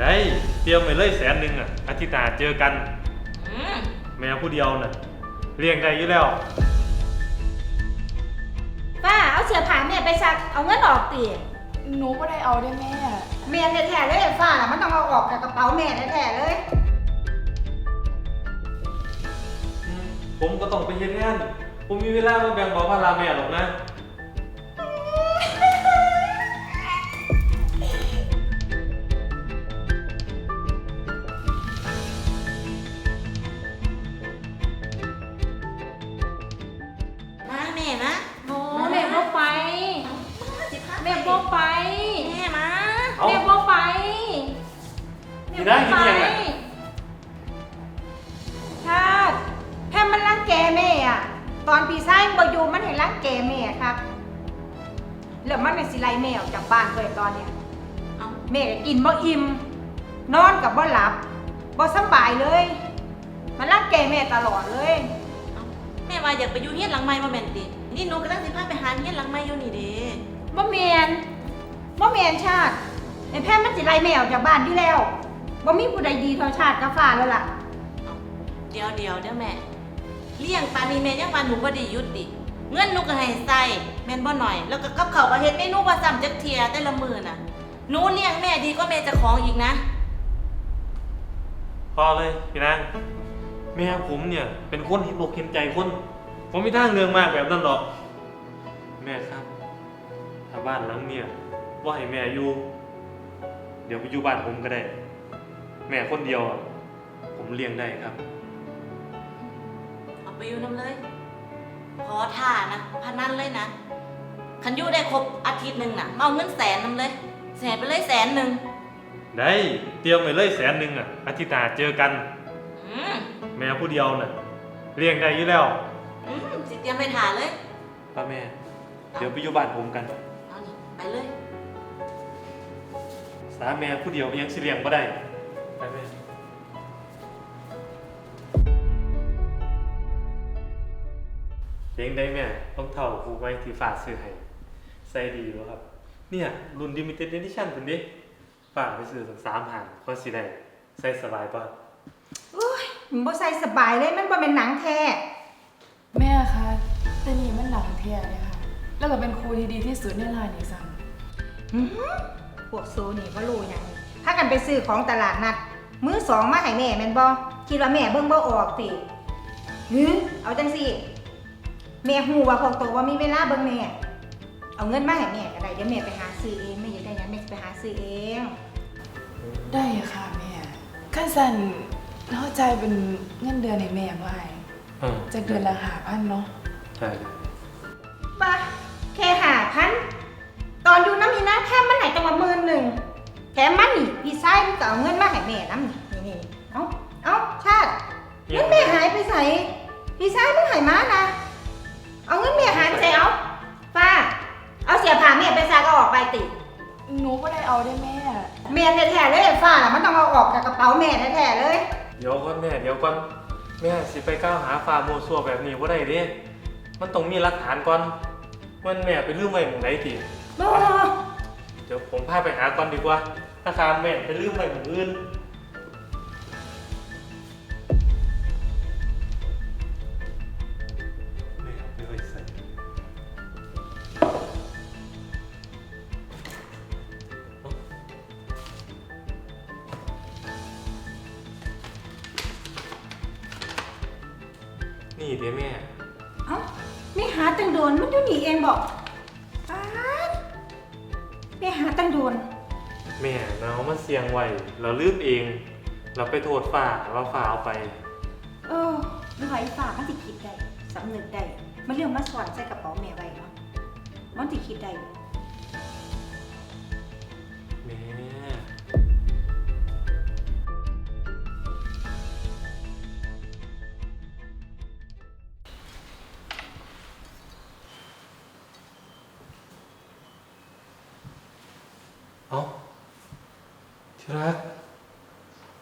ได้เตรียมไปเลยแสนหนึ่งอะอาทิตย์หน้าเจอกัน อืมแมวผู้เดียวน่ะเลี้ยงได้อยู่แล้ว ป้าเอาเสื้อผ้าแม่ไปซัก เอาเงินออกติหนูก็ได้เอาได้แม่ แม่แท้ๆเลยฟ้าน่ะมันต้องเอาออกจากกระเป๋าแม่แท้ๆเลย ผมก็ต้องไปเฮ็ดงาน ผมมีเวลามาแบ่งเบาภาระแม่หรอกนะ กินได้กินยังไงชาติแค่มันรังแกแม่อะตอนปีซ้ายบอยู่มันเห็นรังแกแม่ครับแล้วมันเป็นสิไลแม่ออกจากบ้านเลยตอนเนี้ยเอาแม่ก็กินบ่อิ่มนอนกับบ่หลับบ่สบายเลย มันรังแกแม่ตลอดเลยเอาแม่ว่าอยากไปอยู่เฮียนหลังไม้มาแม่นตินี่หนูกำลังสิพาไปหาเฮียนหลังไม้อยู่นี่เด้บ่แมนบ่แมนชาติไอ้แพทย์มันสิไลแม่ออกจากบ้านอยู่แล้ว บ่มีผู้ใดดีเท่าชาติกับฟ้าแล้วล่ะ เดี๋ยวเดี๋ยวเดี๋ยวแม่ เลี้ยงปานนี้แม่ยังว่าหนูบ่ได้หยุดดิ เงินหนูก็ให้ใส่แม่นบ่หน่อย แล้วก็กับเขาวก็เฮ็ดเมนูบ่ซ้ำจักเทียแต่ละมื้อน่ะ หนูเลี้ยงแม่ดีกว่าแม่เจะของอีกนะ พอเลยพี่นางแม่ผมเนี่ยเป็นคนเห็นอกเห็นใจคน ผมไม่ทางเรื่องมากแบบนั้นหรอก แม่ครับ ถ้าบ้านหลังเนี่ยว่าให้แม่อยู่ เดี๋ยวไปอยู่บ้านผมก็ได้ แม่คนเดียวอะผมเลี้ยงได้ครับ เอาไปอยู่น้ำเลย ขอท่านะพนันเลยนะ คันอยู่ได้ครบอาทิตย์หนึ่งน่ะมาเอาเงินแสนน้ำเลย แสนไปเลยแสนหนึ่งได้เตรียมไปเลยแสนหนึ่งอะอาทิตย์หน้าเจอกัน อืมแม่ผู้เดียวน่ะเลี้ยงได้อยู่แล้วอืมสิเตรียมไปถ่าเลย ป้าแม่ เดี๋ยวไปอยู่บ้านผมกัน เอานี่ไปเลย สาแม่ผู้เดียวยังสิเลี้ยงบ่ได้ เลี้ยงได้แม่ต้องเท่าผูกไว้ที่ฝากซื้อให้ใส่ดีบ่ครับ เนี่ย รุ่น limited edition เพิ่นดิฝากไปซื้อสักสามพันก็สิได้ใส่สบายป่ะอุ้ยมันบ่ใส่สบายเลยมันบ่เป็นหนังแท้แม่คะแต่นี่มันหลังเทียเลยค่ะ แล้วก็เป็นครูที่ดีที่สุดในร้านอีกซ้อื้อหือพวกโซนี่บ่รู้หยังถ้ากันไปซื้อของตลาดนัด มือสองมาให้แม่แม่นบ่คิดว่าแม่เบิ่งบ่ออกติหือเอาจังซี่ แม่ฮู้ว่าพวกโตว่ามีเวลาเบิ่งแม่ เอาเงินมาให้แม่ก็ได้เดี๋ยวแม่ไปหาซื้อเองแม่อยากได้หยังแม่สิไปหาซื้อเองำได้ค่ะแม่ขั้นสันเข้าใจายเป็นเงินเดือนให้แม่ไว้เออจากเดือนละหาพันเนาะใช่ป่ะแค่หาพันตอนอยู่น้ำมีนะแค่มันใหายจังหวะหมื่นหนึ่งแถมมันนี่พี่ชายมันก็เอาเงินมาให้แม่น้ำนี่นี่นี่เอ้าเอ้าชาติเงินแม่หายไปใส่พี่ชายมันใหายมานะ เอาเงินแม่หายไปใส่เอาป้า เอาเสียผ้าแม่ไปซักก็ออกไปติ หนูก็ได้เอาได้แม่แม่แท้ๆเลยฟ้าน่ะมันต้องเอาออกจากกระเป๋าแม่แท้ๆเลย เดี๋ยวก่อนแม่เดี๋ยวก่อนแม่สิไปก้าวหาฟาร์มโมวซัวแบบนี้บ่ได้เด้ มันต้องมีหลักฐานก่อนมันแม่ไปลืมไว้หม่องไหนติบ่เดี๋ยวผมพาไปหาก่อนดีกว่าถ้าคามแม่ไปลืมไว้หม่องอื่น นี่เดี๋ยวแม่ เอ้าไม่หาตังโดนมันอยู่นี่เองบอกป้าดแม่หาตังโดน แม่เนามันเสียงไว้เราลืมเอง เราไปโทษฝ่าว่าฝ่าเอาไป เออหรือว่าไอ้ฝ่ามันสิคิดได้สำนึกได้มันเรื่องมาสอนใส่กระเป๋าแม่ไว้เนาะมันสิคิดได้แม่ เอาที่รัก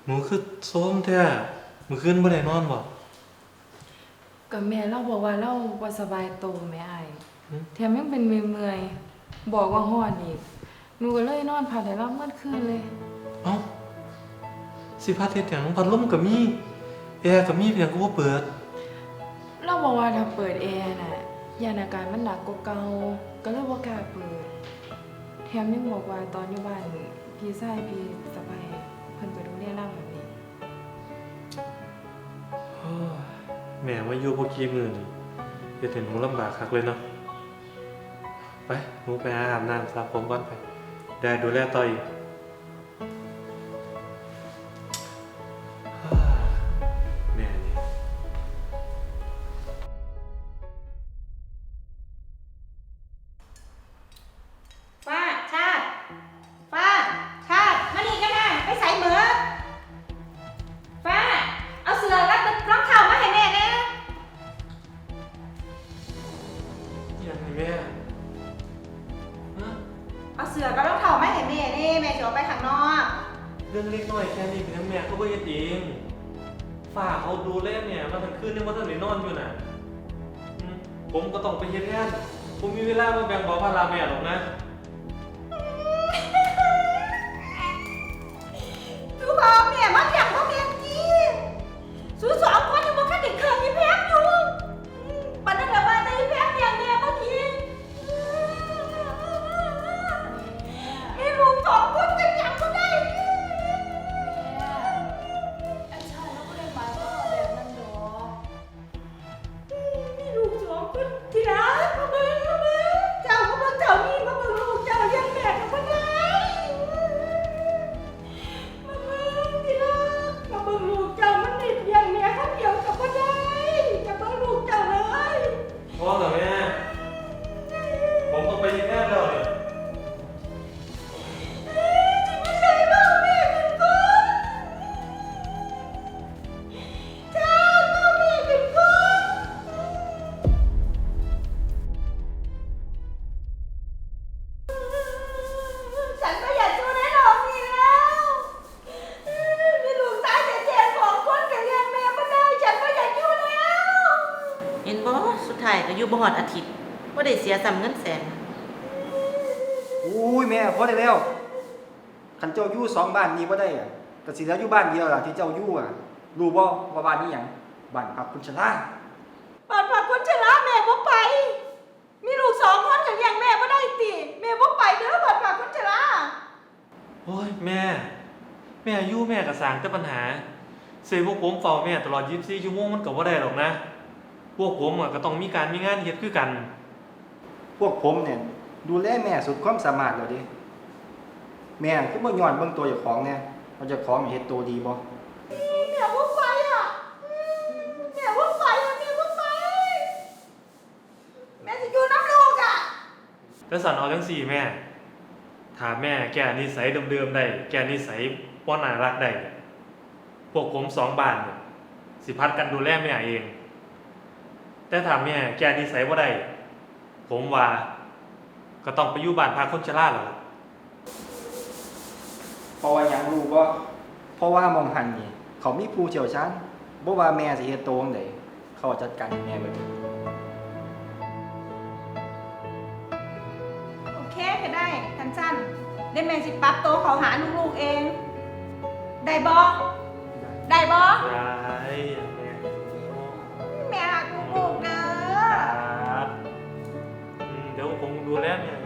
หนูคือโซมแท้มือขึ้นบ่ได้นอนบ่กับแม่เราบอกว่าเราบ่สบายตัวแม่ไอายหืมแถมยังเป็นเมื่อยๆบอกว่าห้อนอีกหนูก็เลยนอนพักได้รับเมื่อคืนเลย เอ้าสิพาเฮ็ดหยังพัดลมก็มีแอร์ก็มีเพียงก็บ่เปิด เราบอกว่าถ้าเปิดแอร์น่ะยานอาการมันหนักกว่าเก่าก็เลยบ่กล้าเปิด แถมยังบอกว่าตอนอยู่บ้านพี่ชายพี่สบายเพิ่นก็ดูแลเราแบบนี้โอ้ยแม่มาอยู่พวกกี้มือนี่เฮ็ดให้หนูลำบากคักเลยเนาะ ไปหนูไปหาอาบน้ำสระผมก่อนไป ได้ดูแลต่ออีก แม่ฮะเอาเสือกับรองเท้ามาให้แม่นี่แม่จะออกไปข้างนอกเรื่องเล็กน้อยแค่นี้เป็นแม่ก็บ่เฮ็ดเองฝากเขาดูแลเนี่ยมาทั้งคืนนี่ว่าท่านได้นอนอยู่น่ะอืมผมก็ต้องไปเฮ็ดงานผมมีเวลามาแบ่งเบาภาระแม่หรอกนะสู้พร้อมเนี่ยมันอยาก ท้ายก็อยู่บ่ฮอดอาทิตย์บ่ได้เสียซ้ำเงินแสน อุ้ยแม่พอได้แล้วคันเจ้าอยู่สองบ้านนี้บ่ได้อะก็สิเหลืออยู่บ้านเดียวล่ะที่เจ้าอยู่อะรู้บ่ว่าบ้านนี้หยังบ้านพักคุณชราปอดผักคนชราแม่บ่ไป มีลูกสองคนกับเลี้ยงแม่ไม่ได้ติแม่บ่ไปเด้อปอดผักคนชราโอ้ยแม่ แม่อยู่แม่ก็สร้างแต่ปัญหาเสียพวกผมเฝ้าแม่ตลอด24ชั่วโมงมันก็บ่ได้หรอกนะ พวกผมอะก็ต้องมีการมีงานเฮ็ดคือกัน พวกผมเนี่ยดูแลแม่สุดความสามารถแล้วเดิแม่คือบ่ย้อนเบิ่งตัวเจ้าของแน่ว่าเจ้าของเฮ็ดตัวดีบ่แม่บ่ไปอะแม่บ่ไปอะแม่บ่ไปแม่จะอยู่น้ำลูกอะแต่สันเอาจังสี่แม่ ถ้าแม่แก้นิสัยเดิมๆได้ แก้นิสัยป้อนน่ารักได้ พวกผมสองบ้านเนี่ยสิพัดกันดูแลแม่เอง แต่ถ้าแม่แก้นิสัยบ่ได้ ผมว่า ก็ต้องไปอยู่บ้านพาคนชราแล้วล่ะเพราะว่าหยังรู้บ่เพราะว่ามองหันนี่ เขามีผู้เชี่ยวชาญบ่ว่าแม่สิเฮ็ดตัวจังไดเขาจัดการให้แม่เบิดโอเคก็ได้ทันสั้นเดี๋ยวแม่สิปรับตัวเขาหาลูกๆเอง ได้บ่ได้บ่ได้ 姑娘呀。